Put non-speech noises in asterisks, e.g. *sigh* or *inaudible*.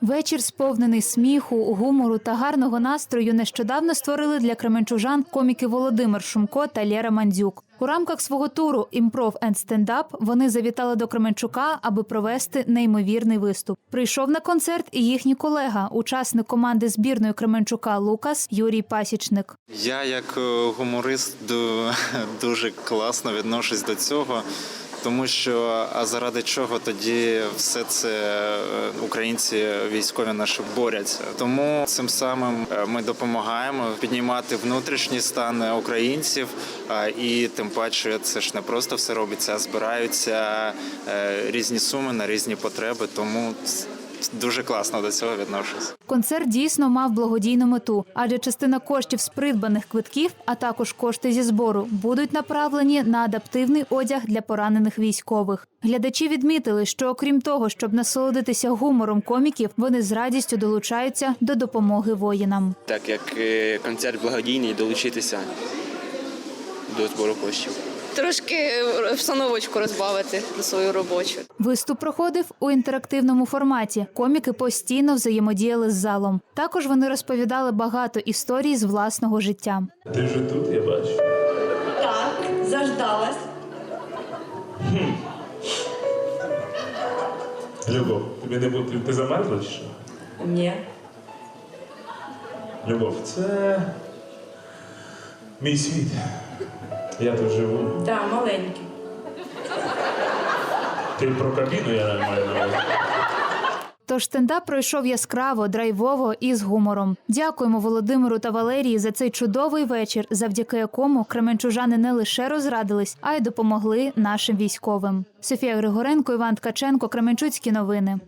Вечір сповнений сміху, гумору та гарного настрою нещодавно створили для кременчужан коміки Володимир Шумко та Лєра Мандзюк. У рамках свого туру Імпров енд стендап вони завітали до Кременчука, аби провести неймовірний виступ. Прийшов на концерт і їхній колега, учасник команди збірної Кременчука Лукас Юрій Пасічник. Я як е, гуморист *laughs* дуже класно відношусь до цього, тому що а заради чого тоді все це е, українці військові наші борються. Тому цим самим е, ми допомагаємо піднімати внутрішній стан українців. а, І тим паче це ж не просто все робиться, а збираються е, різні суми на різні потреби. Тому дуже класно до цього відношусь. Концерт дійсно мав благодійну мету, адже частина коштів з придбаних квитків, а також кошти зі збору, будуть направлені на адаптивний одяг для поранених військових. Глядачі відмітили, що окрім того, щоб насолодитися гумором коміків, вони з радістю долучаються до допомоги воїнам. так як е, концерт благодійний, долучитися до збору коштів. Трошки обстановочку розбавити на свою робочу. Виступ проходив у інтерактивному форматі. Коміки постійно взаємодіяли з залом. Також вони розповідали багато історій з власного життя. Ти вже тут, я бачу. Так, заждалась. Любов, тобі не буде. Ти замерзла чи що? Ні. Любов, це мій світ. Я тут живу. Да, маленький. Ти про кабіну я маю на увазі. Тож стендап пройшов яскраво, драйвово і з гумором. Дякуємо Володимиру та Валерії за цей чудовий вечір, завдяки якому кременчужани не лише розрадились, а й допомогли нашим військовим. Софія Григоренко, Іван Ткаченко, Кременчуцькі новини.